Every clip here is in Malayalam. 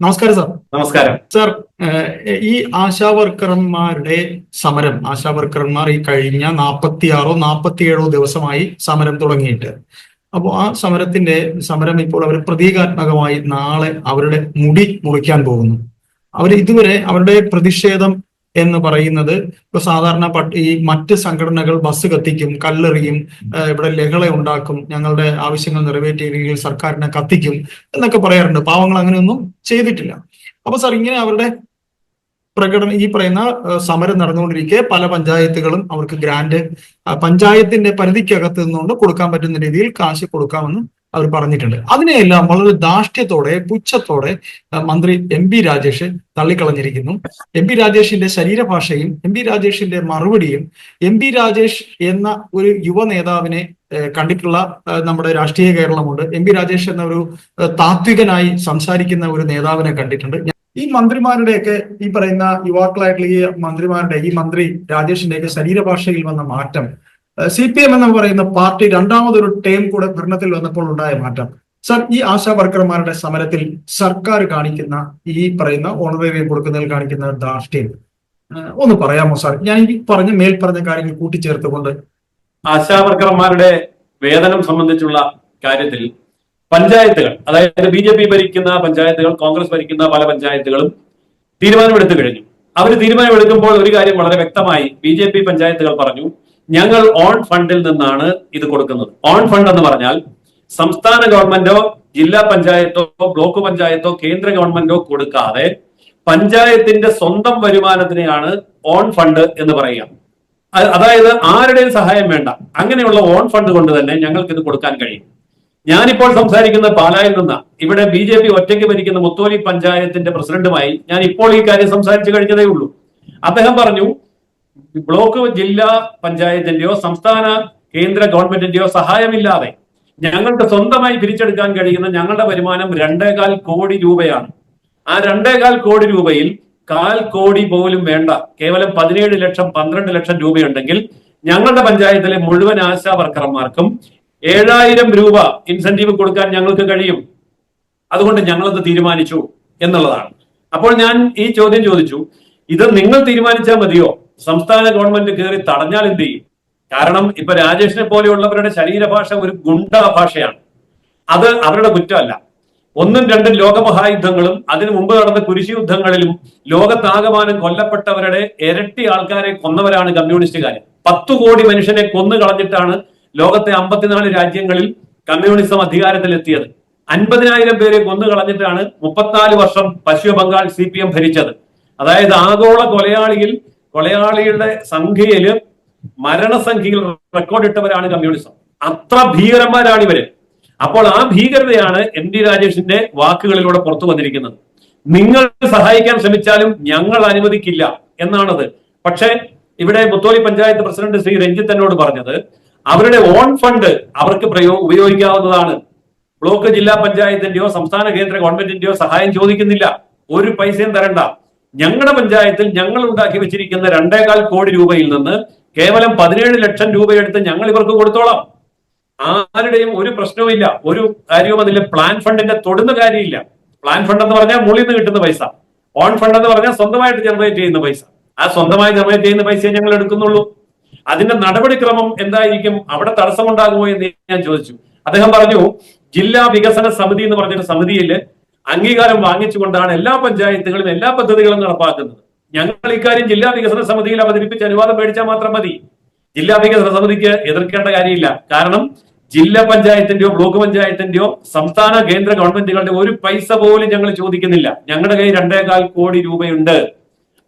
നമസ്കാരം സാർ. നമസ്കാരം. സാർ ഈ ആശാ വർക്കർമാരുടെ സമരം ആശാ വർക്കർമാർ ഈ കഴിഞ്ഞ നാൽപ്പത്തിയാറോ നാൽപ്പത്തിയേഴോ ദിവസമായി സമരം തുടങ്ങിയിട്ട്. അപ്പോൾ ആ സമരത്തിന്റെ സമരം ഇപ്പോൾ അവർ പ്രതീകാത്മകമായി നാളെ അവരുടെ മുടി മുറിക്കാൻ പോകുന്നു. അവർ ഇതുവരെ അവരുടെ പ്രതിഷേധം എന്ന് പറയുന്നത് ഇപ്പൊ സാധാരണ ഈ മറ്റ് സംഘടനകൾ ബസ് കത്തിക്കും കല്ലെറിയും ഇവിടെ ലഹള ഉണ്ടാക്കും ഞങ്ങളുടെ ആവശ്യങ്ങൾ നിറവേറ്റിയില്ലെങ്കിൽ സർക്കാരിനെ കത്തിക്കും എന്നൊക്കെ പറയാറുണ്ട്. പാവങ്ങൾ അങ്ങനെയൊന്നും ചെയ്തിട്ടില്ല. അപ്പൊ സാർ ഇങ്ങനെ അവരുടെ പ്രകടനം ഈ പറയുന്ന സമരം നടന്നുകൊണ്ടിരിക്കെ പല പഞ്ചായത്തുകളും അവർക്ക് ഗ്രാന്റ് പഞ്ചായത്തിന്റെ പരിധിക്കകത്ത് നിന്നുകൊണ്ട് കൊടുക്കാൻ പറ്റുന്ന രീതിയിൽ കാശ് കൊടുക്കാമെന്ന് അവർ പറഞ്ഞിട്ടുണ്ട്. അതിനെയെല്ലാം വളരെ ധാർഷ്ട്യത്തോടെ പുച്ഛത്തോടെ മന്ത്രി എം പി രാജേഷ് തള്ളിക്കളഞ്ഞിരിക്കുന്നു. എം പി രാജേഷിന്റെ ശരീരഭാഷയും എം പി രാജേഷിന്റെ മറുപടിയും എം പി രാജേഷ് എന്ന ഒരു യുവ നേതാവിനെ കണ്ടിട്ടുള്ള നമ്മുടെ രാഷ്ട്രീയ കേരളമുണ്ട്. എം പി രാജേഷ് എന്ന ഒരു താത്വികനായി സംസാരിക്കുന്ന ഒരു നേതാവിനെ കണ്ടിട്ടുണ്ട്. ഈ മന്ത്രിമാരുടെയൊക്കെ ഈ പറയുന്ന യുവാക്കളായിട്ടുള്ള ഈ മന്ത്രിമാരുടെ ഈ മന്ത്രി രാജേഷിന്റെയൊക്കെ ശരീരഭാഷയിൽ വന്ന മാറ്റം സി പി എം എന്ന് പറയുന്ന പാർട്ടി രണ്ടാമതൊരു ടേം കൂടെ ഭരണത്തിൽ വന്നപ്പോൾ ഉണ്ടായ മാറ്റം. സർ ഈ ആശാ വർക്കർമാരുടെ സമരത്തിൽ സർക്കാർ കാണിക്കുന്ന ഈ പറയുന്ന ഓണറേറിയം കൊടുക്കുന്നതിൽ കാണിക്കുന്ന ധാർഷ്ട്യം ഒന്ന് പറയാമോ സാർ? ഞാൻ ഈ പറഞ്ഞ മേൽ പറഞ്ഞ കാര്യങ്ങൾ കൂട്ടിച്ചേർത്തുകൊണ്ട്. ആശാവർക്കർമാരുടെ വേതനം സംബന്ധിച്ചുള്ള കാര്യത്തിൽ പഞ്ചായത്തുകൾ അതായത് ബി ജെ പി ഭരിക്കുന്ന പഞ്ചായത്തുകൾ കോൺഗ്രസ് ഭരിക്കുന്ന പല പഞ്ചായത്തുകളും തീരുമാനമെടുത്തു കഴിഞ്ഞു. അവർ തീരുമാനമെടുക്കുമ്പോൾ ഒരു കാര്യം വളരെ വ്യക്തമായി ബി ജെ പി പഞ്ചായത്തുകൾ പറഞ്ഞു ഞങ്ങൾ ഓൺ ഫണ്ടിൽ നിന്നാണ് ഇത് കൊടുക്കുന്നത്. ഓൺ ഫണ്ട് എന്ന് പറഞ്ഞാൽ സംസ്ഥാന ഗവൺമെന്റോ ജില്ലാ പഞ്ചായത്തോ ബ്ലോക്ക് പഞ്ചായത്തോ കേന്ദ്ര ഗവൺമെന്റോ കൊടുക്കാതെ പഞ്ചായത്തിന്റെ സ്വന്തം വരുമാനത്തിനെയാണ് ഓൺ ഫണ്ട് എന്ന് പറയുക. അതായത് ആരുടെയും സഹായം വേണ്ട. അങ്ങനെയുള്ള ഓൺ ഫണ്ട് കൊണ്ട് തന്നെ ഞങ്ങൾക്ക് ഇത് കൊടുക്കാൻ കഴിയും. ഞാനിപ്പോൾ സംസാരിക്കുന്ന പാലായിൽ നിന്ന് ഇവിടെ ബി ജെ പി ഒറ്റയ്ക്ക് ഭരിക്കുന്ന മുത്തോലി പഞ്ചായത്തിന്റെ പ്രസിഡന്റുമായി ഞാൻ ഇപ്പോൾ ഈ കാര്യം സംസാരിച്ചു കഴിഞ്ഞതേ ഉള്ളൂ. അദ്ദേഹം പറഞ്ഞു ബ്ലോക്ക് ജില്ലാ പഞ്ചായത്തിന്റെയോ സംസ്ഥാന കേന്ദ്ര ഗവൺമെന്റിന്റെയോ സഹായമില്ലാതെ ഞങ്ങൾക്ക് സ്വന്തമായി പിരിച്ചെടുക്കാൻ കഴിയുന്ന ഞങ്ങളുടെ വരുമാനം രണ്ടേകാൽ കോടി രൂപയാണ്. ആ രണ്ടേകാൽ കോടി രൂപയിൽ കാൽ കോടി പോലും വേണ്ട കേവലം പതിനേഴ് ലക്ഷം പന്ത്രണ്ട് ലക്ഷം രൂപയുണ്ടെങ്കിൽ ഞങ്ങളുടെ പഞ്ചായത്തിലെ മുഴുവൻ ആശാ വർക്കർമാർക്കും ഏഴായിരം രൂപ ഇൻസെന്റീവ് കൊടുക്കാൻ ഞങ്ങൾക്ക് കഴിയും. അതുകൊണ്ട് ഞങ്ങളത് തീരുമാനിച്ചു എന്നുള്ളതാണ്. അപ്പോൾ ഞാൻ ഈ ചോദ്യം ചോദിച്ചു ഇത് നിങ്ങൾ തീരുമാനിച്ചാൽ മതിയോ? സംസ്ഥാന ഗവൺമെന്റ് കയറി തടഞ്ഞാൽ എന്ത് ചെയ്യും? കാരണം ഇപ്പൊ രാജേഷിനെ പോലെയുള്ളവരുടെ ശരീരഭാഷ ഒരു ഗുണ്ട ഭാഷയാണ് അത് അവരുടെ കുറ്റമല്ല. ഒന്നും രണ്ടും ലോകമഹായുദ്ധങ്ങളും അതിനു മുമ്പ് നടന്ന കുരിശി യുദ്ധങ്ങളിലും ലോകത്താകമാനം കൊല്ലപ്പെട്ടവരുടെ ഇരട്ടി ആൾക്കാരെ കൊന്നവരാണ് കമ്മ്യൂണിസ്റ്റുകാർ. പത്തു കോടി മനുഷ്യനെ കൊന്നു കളഞ്ഞിട്ടാണ് ലോകത്തെ അമ്പത്തിനാല് രാജ്യങ്ങളിൽ കമ്മ്യൂണിസം അധികാരത്തിലെത്തിയത്. അൻപതിനായിരം പേരെ കൊന്നു കളഞ്ഞിട്ടാണ് മുപ്പത്തിനാല് വർഷം പശ്ചിമ ബംഗാൾ സി പി എം ഭരിച്ചത്. അതായത് ആഗോള കൊലയാളിയിൽ കൊലയാളികളുടെ സംഖ്യയിൽ മരണസംഖ്യയിൽ റെക്കോർഡിട്ടവരാണ് കമ്മ്യൂണിസം അത്ര ഭീകരന്മാരാണ് ഇവർ. അപ്പോൾ ആ ഭീകരതയാണ് എൻ ഡി രാജേഷിന്റെ വാക്കുകളിലൂടെ പുറത്തു വന്നിരിക്കുന്നത്. നിങ്ങൾ സഹായിക്കാൻ ശ്രമിച്ചാലും ഞങ്ങൾ അനുവദിക്കില്ല എന്നാണത്. പക്ഷേ ഇവിടെ മുത്തോലി പഞ്ചായത്ത് പ്രസിഡന്റ് ശ്രീ രഞ്ജിത്ത് എന്നോട് പറഞ്ഞത് അവരുടെ ഓൺ ഫണ്ട് അവർക്ക് പ്രയോ ഉപയോഗിക്കാവുന്നതാണ്. ബ്ലോക്ക് ജില്ലാ പഞ്ചായത്തിന്റെയോ സംസ്ഥാന കേന്ദ്ര ഗവൺമെന്റിന്റെയോ സഹായം ചോദിക്കുന്നില്ല. ഒരു പൈസയും തരണ്ട. ഞങ്ങളുടെ പഞ്ചായത്തിൽ ഞങ്ങൾ ഉണ്ടാക്കി വെച്ചിരിക്കുന്ന രണ്ടേകാൽ കോടി രൂപയിൽ നിന്ന് കേവലം പതിനേഴ് ലക്ഷം രൂപയെടുത്ത് ഞങ്ങൾ ഇവർക്ക് കൊടുത്തോളാം. ആരുടെയും ഒരു പ്രശ്നവുമില്ല. ഒരു കാര്യവും അതിൽ പ്ലാൻ ഫണ്ടിന്റെ തൊടുന്ന കാര്യമില്ല. പ്ലാൻ ഫണ്ട് എന്ന് പറഞ്ഞാൽ മുകളിൽ നിന്ന് കിട്ടുന്ന പൈസ. ഓൺ ഫണ്ട് എന്ന് പറഞ്ഞാൽ സ്വന്തമായിട്ട് ജനറേറ്റ് ചെയ്യുന്ന പൈസ. ആ സ്വന്തമായി ജനറേറ്റ് ചെയ്യുന്ന പൈസയെ ഞങ്ങൾ എടുക്കുന്നുള്ളൂ. അതിന്റെ നടപടിക്രമം എന്തായിരിക്കും? അവിടെ തടസ്സമുണ്ടാകുമോ എന്ന് ഞാൻ ചോദിച്ചു. അദ്ദേഹം പറഞ്ഞു ജില്ലാ വികസന സമിതി എന്ന് പറഞ്ഞൊരു സമിതിയിൽ അംഗീകാരം വാങ്ങിച്ചുകൊണ്ടാണ് എല്ലാ പഞ്ചായത്തുകളും എല്ലാ പദ്ധതികളും നടപ്പാക്കുന്നത്. ഞങ്ങൾ ഇക്കാര്യം ജില്ലാ വികസന സമിതിയിൽ അവതരിപ്പിച്ച് അനുവാദം മേടിച്ചാൽ മാത്രം മതി. ജില്ലാ വികസന സമിതിക്ക് എതിർക്കേണ്ട കാര്യമില്ല. കാരണം ജില്ലാ പഞ്ചായത്തിന്റെയോ ബ്ലോക്ക് പഞ്ചായത്തിന്റെയോ സംസ്ഥാന കേന്ദ്ര ഗവൺമെന്റുകളുടെ ഒരു പൈസ പോലും ഞങ്ങൾ ചോദിക്കുന്നില്ല. ഞങ്ങളുടെ കയ്യിൽ രണ്ടേകാൽ കോടി രൂപയുണ്ട്.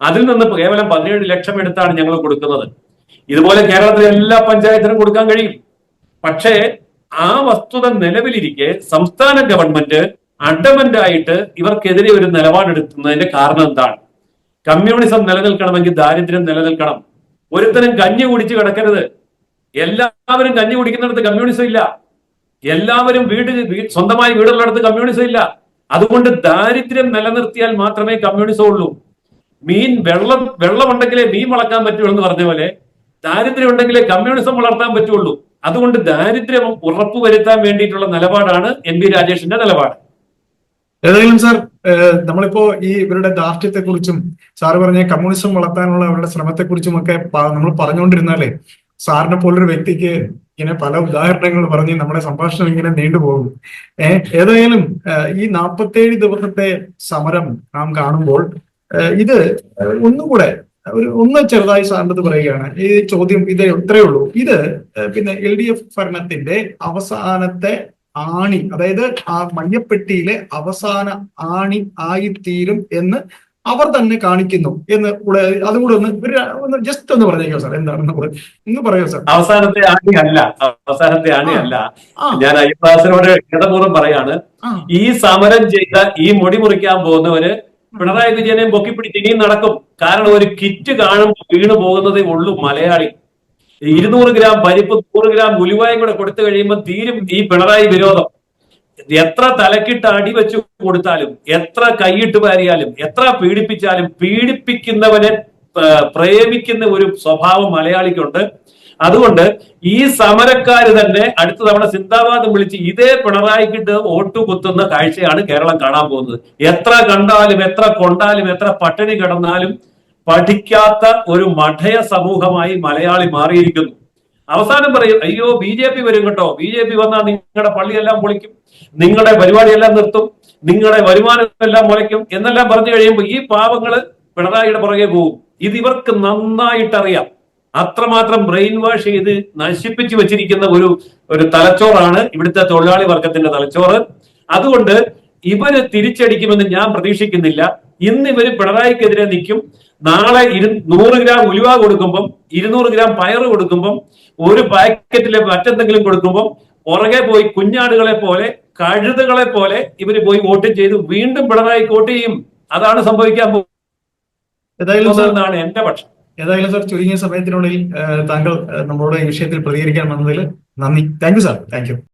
അതിൽ നിന്ന് കേവലം പതിനേഴ് ലക്ഷം എടുത്താണ് ഞങ്ങൾ കൊടുക്കുന്നത്. ഇതുപോലെ കേരളത്തിലെ എല്ലാ പഞ്ചായത്തിനും കൊടുക്കാൻ കഴിയും. പക്ഷേ ആ വസ്തുത നിലവിലിരിക്കെ സംസ്ഥാന ഗവൺമെന്റ് അഡമന്റ് ആയിട്ട് ഇവർക്കെതിരെ ഒരു നിലപാടെടുക്കുന്നതിന്റെ കാരണം എന്താണ്? കമ്മ്യൂണിസം നിലനിൽക്കണമെങ്കിൽ ദാരിദ്ര്യം നിലനിൽക്കണം. ഒരുത്തനും കഞ്ഞി കുടിച്ച് കിടക്കരുത്. എല്ലാവരും കഞ്ഞി കുടിക്കുന്നിടത്ത് കമ്മ്യൂണിസം ഇല്ല. എല്ലാവരും വീട് സ്വന്തമായി വീടുള്ളിടത്ത് കമ്മ്യൂണിസം ഇല്ല. അതുകൊണ്ട് ദാരിദ്ര്യം നിലനിർത്തിയാൽ മാത്രമേ കമ്മ്യൂണിസം ഉള്ളൂ. മീൻ വെള്ളം വെള്ളമുണ്ടെങ്കിലേ മീൻ വളർത്താൻ പറ്റുള്ളൂ എന്ന് പറഞ്ഞ പോലെ ദാരിദ്ര്യം ഉണ്ടെങ്കിലേ കമ്മ്യൂണിസം വളർത്താൻ പറ്റുള്ളൂ. അതുകൊണ്ട് ദാരിദ്ര്യം ഉറപ്പുവരുത്താൻ വേണ്ടിയിട്ടുള്ള നിലപാടാണ് എൻ ബി രാജേഷിന്റെ നിലപാട്. ഏതായാലും സാർ നമ്മളിപ്പോ ഈ ഇവരുടെ ദാർഢ്യത്തെക്കുറിച്ചും കുറിച്ചും സാറ് പറഞ്ഞ കമ്മ്യൂണിസം വളർത്താനുള്ള അവരുടെ ശ്രമത്തെ കുറിച്ചും ഒക്കെ നമ്മൾ പറഞ്ഞുകൊണ്ടിരുന്നാലേ സാറിനെ പോലൊരു വ്യക്തിക്ക് ഇങ്ങനെ പല ഉദാഹരണങ്ങൾ പറഞ്ഞ് നമ്മുടെ സംഭാഷണം ഇങ്ങനെ നീണ്ടുപോകും ഏതായാലും ഈ നാൽപ്പത്തേഴ് ദിവസത്തെ സമരം നാം കാണുമ്പോൾ ഇത് ഒന്നുകൂടെ ഒരു ഒന്ന് ചെറുതായി സാറിന്റെ പറയുകയാണ്. ഈ ചോദ്യം ഇത് ഇത്രയേ ഉള്ളൂ. ഇത് പിന്നെ എൽ ഡി എഫ് ഭരണത്തിന്റെ അവസാനത്തെ ആണി അതായത് ആ മഞ്ഞപ്പെട്ടിയിലെ അവസാന ആണി ആയിത്തീരും എന്ന് അവർ തന്നെ കാണിക്കുന്നു എന്ന് കൂടെ അതും കൂടെ ഒന്ന് ഒന്ന് ജസ്റ്റ് ഒന്ന് പറഞ്ഞേക്കോ സാർ എന്താണെന്ന് കൂടെ? ഇന്ന് പറയോ സാർ. അവസാനത്തെ ആണി അല്ല അവസാനത്തെ ആണി അല്ല. ഞാൻ അയ്യപ്പാസിനോട് ഇടപൂർവം പറയാണ്. ഈ സമരം ചെയ്ത ഈ മുടി മുറിക്കാൻ പോകുന്നവര് പിണറായി വിജയനെയും പൊക്കിപ്പിടിച്ച് ഇനിയും നടക്കും. കാരണം ഒരു കിറ്റ് കാണുമ്പോൾ വീണ് പോകുന്നതേ ഉള്ളൂ മലയാളി. ഇരുന്നൂറ് ഗ്രാം പരിപ്പ് നൂറ് ഗ്രാം ഉലുവായും കൂടെ കൊടുത്തു കഴിയുമ്പോൾ തീരും ഈ പിണറായി വിരോധം. എത്ര തലക്കിട്ട് അടി വെച്ചു കൊടുത്താലും എത്ര കൈയിട്ട് വാരിയാലും എത്ര പീഡിപ്പിച്ചാലും പീഡിപ്പിക്കുന്നവനെ പ്രേമിക്കുന്ന ഒരു സ്വഭാവം മലയാളിക്കുണ്ട്. അതുകൊണ്ട് ഈ സമരക്കാര് തന്നെ അടുത്ത തവണ സിന്ദാബാദ് വിളിച്ച് ഇതേ പിണറായിക്കിട്ട് ഓട്ടു കുത്തുന്ന കാഴ്ചയാണ് കേരളം കാണാൻ പോകുന്നത്. എത്ര കണ്ടാലും എത്ര കൊണ്ടാലും എത്ര പട്ടിണി കിടന്നാലും പഠിക്കാത്ത ഒരു മഠയ സമൂഹമായി മലയാളി മാറിയിരിക്കുന്നു. അവസാനം പറയും അയ്യോ ബി ജെ പി വരും കേട്ടോ. ബി ജെ പി വന്നാൽ നിങ്ങളുടെ പള്ളിയെല്ലാം പൊളിക്കും. നിങ്ങളുടെ പരിപാടിയെല്ലാം നിർത്തും. നിങ്ങളുടെ വരുമാനം എല്ലാം മുളയ്ക്കും. എന്നെല്ലാം പറഞ്ഞു കഴിയുമ്പോൾ ഈ പാവങ്ങൾ പിണറായിയുടെ പുറകെ പോകും. ഇത് ഇവർക്ക് നന്നായിട്ട് അറിയാം അത്രമാത്രം ബ്രെയിൻ വാഷ് ചെയ്ത് നശിപ്പിച്ചു വെച്ചിരിക്കുന്ന ഒരു ഒരു തലച്ചോറാണ് ഇവിടുത്തെ തൊഴിലാളി വർഗത്തിന്റെ തലച്ചോറ്. അതുകൊണ്ട് ഇവർ തിരിച്ചടിക്കുമെന്ന് ഞാൻ പ്രതീക്ഷിക്കുന്നില്ല. ഇന്ന് ഇവർ പിണറായിക്കെതിരെ നിൽക്കും. നാളെ ഇരു നൂറ് ഗ്രാം ഉലുവ കൊടുക്കുമ്പം ഇരുന്നൂറ് ഗ്രാം പയർ കൊടുക്കുമ്പം ഒരു പാക്കറ്റിലെ മറ്റെന്തെങ്കിലും കൊടുക്കുമ്പം പുറകെ പോയി കുഞ്ഞാടുകളെ പോലെ കഴുതുകളെ പോലെ ഇവർ പോയി വോട്ട് ചെയ്ത് വീണ്ടും പിണറായി വോട്ട് ചെയ്യും. അതാണ് സംഭവിക്കാൻ പോകുന്നതെന്നാണ് എന്റെ പക്ഷം. ഏതായാലും സാർ ചുരുങ്ങിയ സമയത്തിനുള്ളിൽ താങ്കൾ നമ്മളോട് ഈ വിഷയത്തിൽ പ്രതികരിക്കാൻ വന്നതിൽ നന്ദി. Thank you sir. Thank you.